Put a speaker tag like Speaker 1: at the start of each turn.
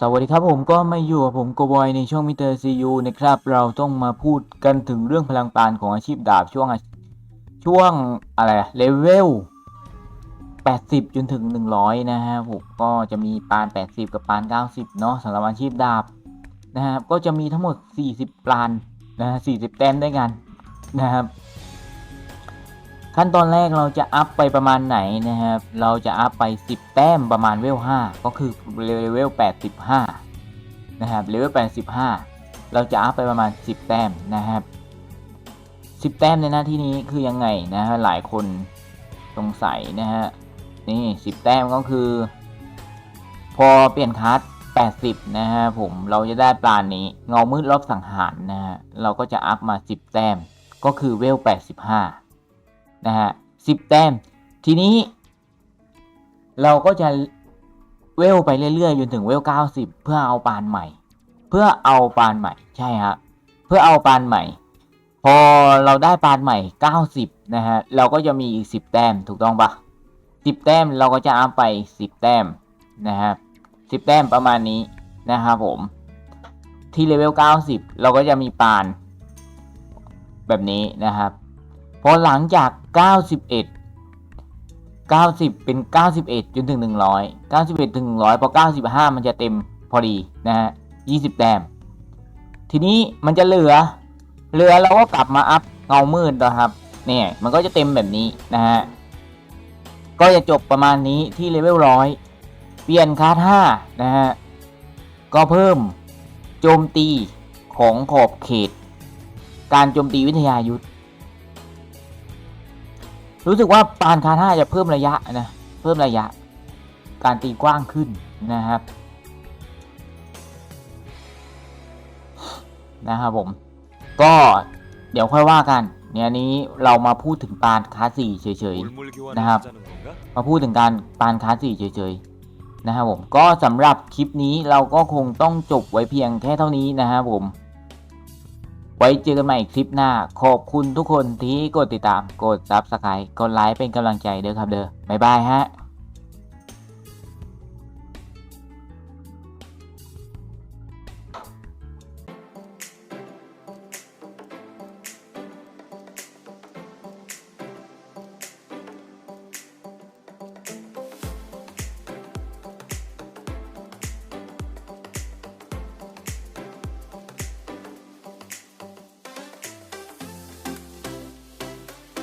Speaker 1: สวัสดีครับผมก็ไมาอยู่กับผมโกบอยในช่องมิเตอร์ซียูนะครับ เราต้องมาพูดกันถึงเรื่องพลังปานของอาชีพดาบช่วงช่วงอะไรเลเวล 80 จนถึง 100 นะฮะผมก็จะมีปาน 80 กับปาน 90 เนาะสำหรับอาชีพดาบนะครับก็จะมีทั้งหมด 40 ปานนะฮะ40 แต้มด้วยกันนะครับ ขั้นตอนแรกเราจะอัพไปประมาณไหนนะครับ เราจะอัพไป 10 แต้มประมาณเวล 5 ก็คือเลเวล 85 นะครับ เลเวล 85 เราจะอัพไปประมาณ 10 แต้มนะครับ 10 แต้มในหน้าที่นี้คือยังไงนะฮะ หลายคนสงสัยนะฮะ นี่ 10 แต้มก็คือ พอเปลี่ยนคัส80 นะฮะผม เราจะได้ปลานนี้ เงามืดรอบสังหารนะฮะ เราก็จะอัพมา 10 แต้ม ก็คือเวล 85 นะฮะสิบแต้ม ทีนี้ เราก็จะเวลไปเรื่อยๆจนถึงเวลเก้าสิบเพื่อเอาปานใหม่ เพื่อเอาปานใหม่ใช่ฮะเพื่อเอาปานใหม่ พอเราได้ปานใหม่เก้าสิบนะฮะเราก็จะมีอีกสิบแต้มถูกต้องปะสิบแต้มเราก็จะอัพไปสิบแต้มนะครับสิบแต้มประมาณนี้นะครับผม ที่เลเวลเก้าสิบเราก็จะมีปาน แบบนี้นะครับ พอหลังจาก 91 90 เป็น 91 จนถึง 100 91 ถึง 100 พอ 95 มันจะเต็มพอดีนะฮะ 20 แต้ม ทีนี้มันจะเหลือ เหลือเราก็กลับมาอัพเงามืดนะครับ เนี่ย มันก็จะเต็มแบบนี้นะฮะ ก็จะจบประมาณนี้ที่เลเวลร้อย เปลี่ยนคาท่านะฮะ ก็เพิ่มโจมตีของขอบเขต การโจมตีวิทยายุทธ รู้สึกว่าปานคาท่าจะเพิ่มระยะนะ เพิ่มระยะ การตีกว้างขึ้นนะครับ นะครับผม ก็เดี๋ยวค่อยว่ากันเนี่ยนี้เรามาพูดถึงปานคาสี่เฉย
Speaker 2: ๆนะครั
Speaker 1: บ มาพูดถึงการปานคาสี่เฉยๆนะครับผม ก็สำหรับคลิปนี้เราก็คงต้องจบไว้เพียงแค่เท่านี้นะครับผม ไว้เจอกันใหม่คลิปหน้า ขอบคุณทุกคนที่กดติดตาม กด Subscribe กดไลค์เป็นกำลังใจเด้อครับเด้อบ๊ายบายฮะ